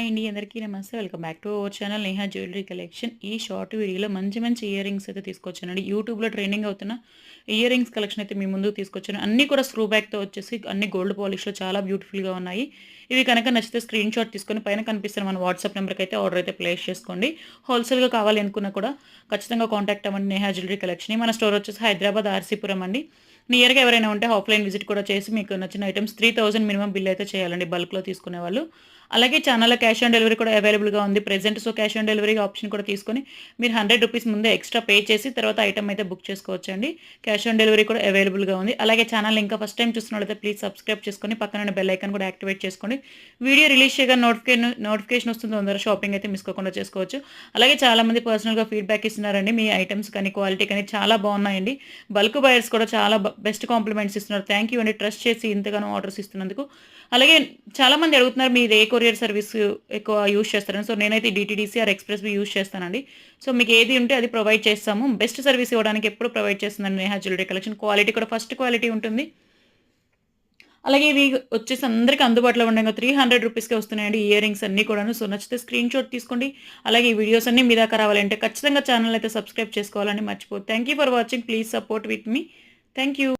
Hi అండి అందరికీ నమస్తే. Welcome back to our channel Neha jewellery collection. ఈ షార్ట్ వీడియోలో మంచి మంచి ఇయర్ రింగ్స్ అయితే తీసుకొచ్చానండి. యూట్యూబ్లో ట్రెండింగ్ అవుతున్న ఇయర్ రింగ్స్ కలెక్షన్ అయితే మీ ముందుకు తీసుకొచ్చాను. అన్నీ కూడా స్క్రూ బ్యాక్తో వచ్చేసి అన్ని గోల్డ్ పాలిష్లో చాలా బ్యూటిఫుల్గా ఉన్నాయి. ఇవి కనుక నచ్చితే స్క్రీన్ షాట్ తీసుకొని పైన కనిపిస్తున్న మన వాట్సాప్ నెంబర్కి అయితే ఆర్డర్ అయితే ప్లేస్ చేసుకోండి. హోల్సేల్గా కావాలి అనుకున్నా కూడా ఖచ్చితంగా కాంటాక్ట్ అవ్వండి నేహా జ్యువెలరీ కలెక్షన్. మన స్టోర్ వచ్చేసి హైదరాబాద్ ఆర్సీపురం అండి. నియర్గా ఎవరైనా ఉంటే ఆఫ్లైన్ విజిట్ కూడా చేసి మీకు నచ్చిన items three thousand minimum bill అయితే చేయాలండి బల్క్లో తీసుకునే వాళ్ళు. అలాగే ఛానల్కి క్యాష్ ఆన్ డెలివరీ కూడా అవైలబుల్గా ఉంది. Present so cash on delivery option కూడా తీసుకొని మీరు హండ్రెడ్ రూపీస్ ముందే ఎక్స్ట్రా పే చేసి తర్వాత ఐటమ్ అయితే బుక్ చేసుకోవచ్చండి. క్యాష్ ఆన్ డెలివరీ కూడా అవైలబుల్గా ఉంది. అలాగే ఛానల్ ఇంకా ఫస్ట్ టైం చూస్తున్నట్లయితే ప్లీజ్ సబ్స్క్రైబ్ చేసుకొని పక్కన బెల్ ఐకాన్ కూడా యాక్టివేట్ చేసుకోండి వీడియో రిలీజ్ చేయగా నోటిఫికేషన్ నోటిఫికేషన్ వస్తుంది తొందరగా షాపింగ్ అయితే మిస్ కాకుండా చేసుకోవచ్చు. అలాగే చాలామంది పర్సనల్గా ఫీడ్బ్యాక్ ఇస్తున్నారండి. మీ ఐటమ్స్ కానీ క్వాలిటీ కానీ చాలా బాగున్నాయండి. బల్క్ బయర్స్ కూడా చాలా బెస్ట్ కాంప్లిమెంట్స్ ఇస్తున్నారు. థ్యాంక్ యూ అండి. ట్రస్ట్ చేసి ఇంతగానో ఆర్డర్స్ ఇస్తున్నందుకు. అలాగే చాలామంది అడుగుతున్నారు మీరు ఏ కొరియర్ సర్వీస్ ఎక్కువ యూజ్ చేస్తారని. సో నేనైతే DTDC or express B use చేస్తానండి. సో మీకు ఏది ఉంటే అది ప్రొవైడ్ చేస్తాము. బెస్ట్ సర్వీస్ ఇవ్వడానికి ఎప్పుడు ప్రొవైడ్ చేస్తుందండి నేహా జ్యువెలరీ కలెక్షన్ క్వాలిటీ కూడా ఫస్ట్ క్వాలిటీ ఉంటుంది. అలాగే ఇవి వచ్చేసి అందరికీ అందుబాటులో ఉండగా త్రీ హండ్రెడ్ రూపీస్కే వస్తున్నాయండి ఇయర్ రింగ్స్ అన్నీ కూడాను. సో నచ్చితే స్క్రీన్ షాట్ తీసుకోండి. అలాగే ఈ వీడియోస్ అన్నీ మీ దాకా రావాలంటే ఖచ్చితంగా ఛానల్ అయితే సబ్స్క్రైబ్ చేసుకోవాలని మర్చిపో thank you for watching please support with me thank you